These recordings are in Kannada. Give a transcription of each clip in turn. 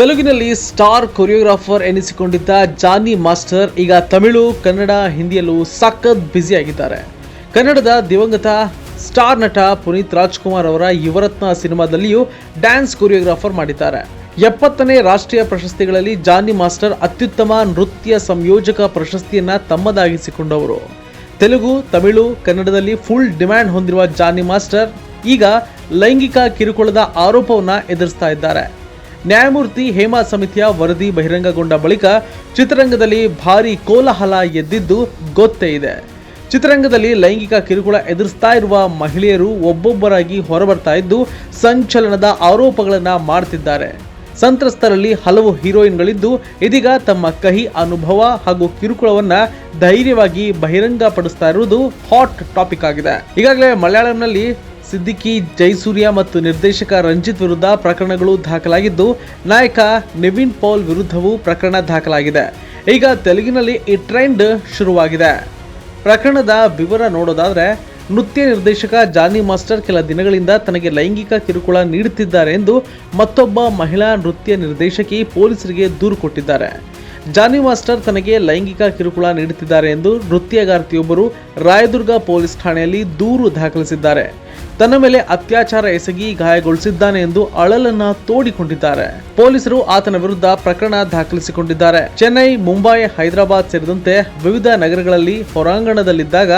ತೆಲುಗಿನಲ್ಲಿ ಸ್ಟಾರ್ ಕೊರಿಯೋಗ್ರಾಫರ್ ಎನಿಸಿಕೊಂಡಿದ್ದ ಜಾನಿ ಮಾಸ್ಟರ್ ಈಗ ತಮಿಳು, ಕನ್ನಡ, ಹಿಂದಿಯಲ್ಲೂ ಸಖತ್ ಬ್ಯುಸಿ ಆಗಿದ್ದಾರೆ. ಕನ್ನಡದ ದಿವಂಗತ ಸ್ಟಾರ್ ನಟ ಪುನೀತ್ ರಾಜ್ಕುಮಾರ್ ಅವರ ಯುವರತ್ನ ಸಿನಿಮಾದಲ್ಲಿಯೂ ಡ್ಯಾನ್ಸ್ ಕೊರಿಯೋಗ್ರಾಫರ್ ಮಾಡಿದ್ದಾರೆ. ಎಪ್ಪತ್ತನೇ ರಾಷ್ಟ್ರೀಯ ಪ್ರಶಸ್ತಿಗಳಲ್ಲಿ ಜಾನಿ ಮಾಸ್ಟರ್ ಅತ್ಯುತ್ತಮ ನೃತ್ಯ ಸಂಯೋಜಕ ಪ್ರಶಸ್ತಿಯನ್ನ ತಮ್ಮದಾಗಿಸಿಕೊಂಡವರು. ತೆಲುಗು, ತಮಿಳು, ಕನ್ನಡದಲ್ಲಿ ಫುಲ್ ಡಿಮ್ಯಾಂಡ್ ಹೊಂದಿರುವ ಜಾನಿ ಮಾಸ್ಟರ್ ಈಗ ಲೈಂಗಿಕ ಕಿರುಕುಳದ ಆರೋಪವನ್ನು ಎದುರಿಸ್ತಾ ಇದ್ದಾರೆ. ನ್ಯಾಯಮೂರ್ತಿ ಹೇಮಾ ಸಮಿತಿಯ ವರದಿ ಬಹಿರಂಗಗೊಂಡ ಬಳಿಕ ಚಿತ್ರರಂಗದಲ್ಲಿ ಭಾರೀ ಕೋಲಾಹಲ ಎದ್ದಿದ್ದು ಗೊತ್ತೇ ಇದೆ. ಚಿತ್ರರಂಗದಲ್ಲಿ ಲೈಂಗಿಕ ಕಿರುಕುಳ ಎದುರಿಸ್ತಾ ಇರುವ ಮಹಿಳೆಯರು ಒಬ್ಬೊಬ್ಬರಾಗಿ ಹೊರಬರ್ತಾ ಇದ್ದು ಸಂಚಲನದ ಆರೋಪಗಳನ್ನು ಮಾಡ್ತಿದ್ದಾರೆ. ಸಂತ್ರಸ್ತರಲ್ಲಿ ಹಲವು ಹೀರೋಯಿನ್ಗಳಿದ್ದು ಇದೀಗ ತಮ್ಮ ಕಹಿ ಅನುಭವ ಹಾಗೂ ಕಿರುಕುಳವನ್ನ ಧೈರ್ಯವಾಗಿ ಬಹಿರಂಗಪಡಿಸ್ತಾ ಇರುವುದು ಹಾಟ್ ಟಾಪಿಕ್ ಆಗಿದೆ. ಈಗಾಗಲೇ ಮಲಯಾಳಂನಲ್ಲಿ ಸಿದ್ದಿಕಿ, ಜೈಸೂರ್ಯ ಮತ್ತು ನಿರ್ದೇಶಕ ರಂಜಿತ್ ವಿರುದ್ಧ ಪ್ರಕರಣಗಳು ದಾಖಲಾಗಿದ್ದು, ನಾಯಕ ನಿವಿನ್ ಪೌಲ್ ವಿರುದ್ಧವೂ ಪ್ರಕರಣ ದಾಖಲಾಗಿದೆ. ಈಗ ತೆಲುಗಿನಲ್ಲಿ ಈ ಟ್ರೆಂಡ್ ಶುರುವಾಗಿದೆ. ಪ್ರಕರಣದ ವಿವರ ನೋಡೋದಾದ್ರೆ, ನೃತ್ಯ ನಿರ್ದೇಶಕ ಜಾನಿ ಮಾಸ್ಟರ್ ಕೆಲ ದಿನಗಳಿಂದ ತನಗೆ ಲೈಂಗಿಕ ಕಿರುಕುಳ ನೀಡುತ್ತಿದ್ದಾರೆ ಎಂದು ಮತ್ತೊಬ್ಬ ಮಹಿಳಾ ನೃತ್ಯ ನಿರ್ದೇಶಕಿ ಪೊಲೀಸರಿಗೆ ದೂರು ಕೊಟ್ಟಿದ್ದಾರೆ. ಜಾನಿ ಮಾಸ್ಟರ್ ತನಗೆ ಲೈಂಗಿಕ ಕಿರುಕುಳ ನೀಡುತ್ತಿದ್ದಾರೆ ಎಂದು ನೃತ್ಯಗಾರ್ತಿಯೊಬ್ಬರು ರಾಯದುರ್ಗ ಪೊಲೀಸ್ ಠಾಣೆಯಲ್ಲಿ ದೂರು ದಾಖಲಿಸಿದ್ದಾರೆ. ತನ್ನ ಮೇಲೆ ಅತ್ಯಾಚಾರ ಎಸಗಿ ಗಾಯಗೊಳಿಸಿದ್ದಾನೆ ಎಂದು ಅಳಲನ್ನ ತೋಡಿಕೊಂಡಿದ್ದಾರೆ. ಪೊಲೀಸರು ಆತನ ವಿರುದ್ಧ ಪ್ರಕರಣ ದಾಖಲಿಸಿಕೊಂಡಿದ್ದಾರೆ. ಚೆನ್ನೈ, ಮುಂಬೈ, ಹೈದರಾಬಾದ್ ಸೇರಿದಂತೆ ವಿವಿಧ ನಗರಗಳಲ್ಲಿ ಹೊರಾಂಗಣದಲ್ಲಿದ್ದಾಗ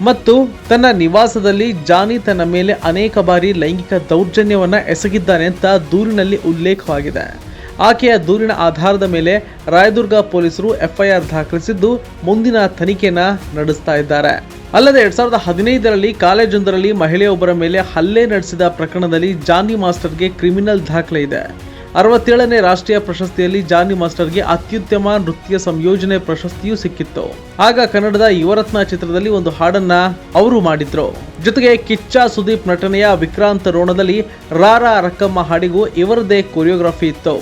ಮತ್ತು ತನ್ನ ನಿವಾಸದಲ್ಲಿ ಜಾನಿ ತನ್ನ ಮೇಲೆ ಅನೇಕ ಬಾರಿ ಲೈಂಗಿಕ ದೌರ್ಜನ್ಯವನ್ನ ಎಸಗಿದ್ದಾನೆ ಅಂತ ದೂರಿನಲ್ಲಿ ಉಲ್ಲೇಖವಾಗಿದೆ. ಆಕೆಯ ದೂರಿನ ಆಧಾರದ ಮೇಲೆ ರಾಯದುರ್ಗ ಪೊಲೀಸರು ಎಫ್ಐಆರ್ ದಾಖಲಿಸಿದ್ದು ಮುಂದಿನ ತನಿಖೆಯನ್ನ ನಡೆಸ್ತಾ ಇದ್ದಾರೆ. ಅಲ್ಲದೆ ಎರಡ್ ಸಾವಿರದ ಹದಿನೈದರಲ್ಲಿ ಕಾಲೇಜೊಂದರಲ್ಲಿ ಮಹಿಳೆಯೊಬ್ಬರ ಮೇಲೆ ಹಲ್ಲೆ ನಡೆಸಿದ ಪ್ರಕರಣದಲ್ಲಿ ಜಾನಿ ಮಾಸ್ಟರ್ಗೆ ಕ್ರಿಮಿನಲ್ ದಾಖಲೆ ಇದೆ. ಅರವತ್ತೇಳನೇ ರಾಷ್ಟ್ರೀಯ ಪ್ರಶಸ್ತಿಯಲ್ಲಿ ಜಾನಿ ಮಾಸ್ಟರ್ಗೆ ಅತ್ಯುತ್ತಮ ನೃತ್ಯ ಸಂಯೋಜನೆ ಪ್ರಶಸ್ತಿಯೂ ಸಿಕ್ಕಿತ್ತು. ಆಗ ಕನ್ನಡದ ಯುವರತ್ನ ಚಿತ್ರದಲ್ಲಿ ಒಂದು ಹಾಡನ್ನ ಅವರು ಮಾಡಿದ್ರು. ಜೊತೆಗೆ ಕಿಚ್ಚ ಸುದೀಪ್ ನಟನೆಯ ವಿಕ್ರಾಂತ ರೋಣದಲ್ಲಿ ರಾರಾ ರಕ್ಕಮ್ಮ ಹಾಡಿಗೂ ಇವರದೇ ಕೊರಿಯೋಗ್ರಫಿ ಇತ್ತು.